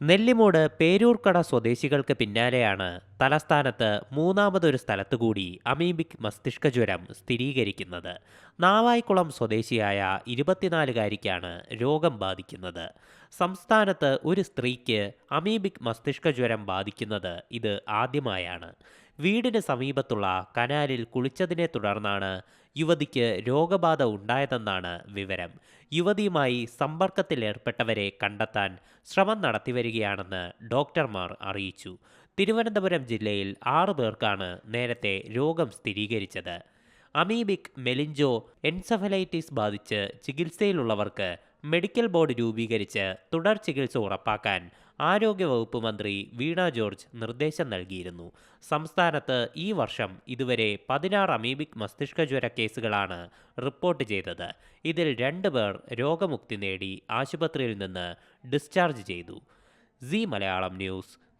നെല്ലിമൂട് പേരൂർക്കട സ്വദേശികൾക്ക് പിന്നാലെയാണ് തലസ്ഥാനത്ത് മൂന്നാമതൊരു സ്ഥലത്തുകൂടി അമീബിക് മസ്തിഷ്ക ജ്വരം സ്ഥിരീകരിക്കുന്നത്. നാവായിക്കുളം സ്വദേശിയായ ഇരുപത്തിനാലുകാരിക്കാണ് രോഗം ബാധിക്കുന്നത്. സംസ്ഥാനത്ത് ഒരു സ്ത്രീക്ക് അമീബിക് മസ്തിഷ്ക ജ്വരം ബാധിക്കുന്നത് ഇത് ആദ്യമായാണ്. വീടിന് സമീപത്തുള്ള കനാലിൽ കുളിച്ചതിനെ തുടർന്നാണ് യുവതിക്ക് രോഗബാധ ഉണ്ടായതെന്നാണ് വിവരം. യുവതിയുമായി സമ്പർക്കത്തിലേർപ്പെട്ടവരെ കണ്ടെത്താൻ ശ്രമം നടത്തിവരികയാണെന്ന് ഡോക്ടർമാർ അറിയിച്ചു. തിരുവനന്തപുരം ജില്ലയിൽ ആറു പേർക്കാണ് നേരത്തെ രോഗം സ്ഥിരീകരിച്ചത്. അമീബിക് മെലിഞ്ചോ എൻസഫലൈറ്റിസ് ബാധിച്ച് ചികിത്സയിലുള്ളവർക്ക് മെഡിക്കൽ ബോർഡ് രൂപീകരിച്ച് തുടർ ചികിത്സ ഉറപ്പാക്കാൻ ആരോഗ്യവകുപ്പ് മന്ത്രി വീണ ജോർജ് നിർദ്ദേശം നൽകിയിരുന്നു. സംസ്ഥാനത്ത് ഈ വർഷം ഇതുവരെ പതിനാറ് അമീബിക് മസ്തിഷ്കജ്വര കേസുകളാണ് റിപ്പോർട്ട് ചെയ്തത്. ഇതിൽ രണ്ട് പേർ രോഗമുക്തി നേടി ആശുപത്രിയിൽ നിന്ന് ഡിസ്ചാർജ് ചെയ്തു. C Malayalam news